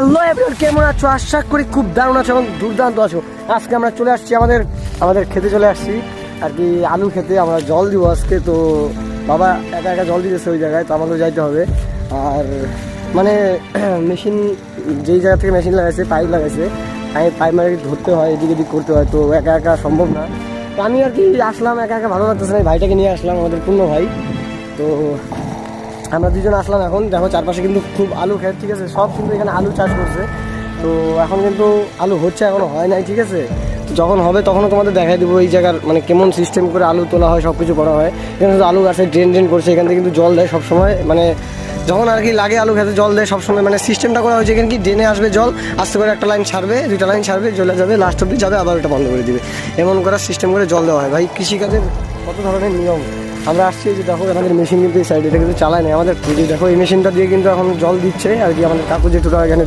Hello everyone কেমন আছো? আশা করি খুব দারুণ আছো এবং দুর্দান্ত আছো। আজকে আমরা চলে আসছি আমাদের আমাদের খেতে চলে আসছি। আর কি আলু খেতে আমরা জল দিব আজকে, তো বাবা একা একা জল দিতেছে ওই জায়গায়, তো আমাকেও যাইতে হবে। আর মানে মেশিন, যেই জায়গা থেকে মেশিন লাগাইছে, পাইপ লাগাইছে আমি পাইপ মানে ধরতে হয়, এদিক এদিক করতে হয়, তো একা একা সম্ভব না। তো আমি আর কি আসলাম, একা একা ভালো লাগতেছে না ভাইটাকে নিয়ে আসলাম, আমাদের পূর্ণ ভাই। তো আমরা দুজন আসলাম এখন। দেখো, চারপাশে কিন্তু খুব আলু ক্ষেত, ঠিক আছে? সব কিন্তু এখানে আলু চাষ করছে। তো এখন কিন্তু আলু হচ্ছে, এখনও হয় নাই, ঠিক আছে? যখন হবে তখনও তোমাদের দেখাই দেবো এই জায়গার মানে কেমন সিস্টেম করে আলু তোলা হয় সব কিছু করা হয়। এখানে শুধু আলু গাছে ড্রেন ড্রেন করছে, এখান থেকে কিন্তু জল দেয় সবসময়। মানে যখন আর কি লাগে আলু খেতে জল দেয় সবসময় মানে সিস্টেমটা করা হয়েছে এখানে কি ড্রেনে আসবে জল, আস্তে করে একটা লাইন ছাড়বে, দুইটা লাইন ছাড়বে জলে যাবে লাস্ট অব্দি যাবে, আবার ওটা বন্ধ করে দিবে। এমন করার সিস্টেম করে জল দেওয়া হয়। ভাই, কৃষিকাজের কত ধরনের নিয়ম? আমরা আসছি যে দেখো, এখানে মেশিন কিন্তু এই সাইডে এটা কিন্তু চালায় নেই আমাদের। দেখো, এই মেশিনটা দিয়ে কিন্তু এখন জল দিচ্ছে আর কি আমাদের কাকু যেটুকু এখানে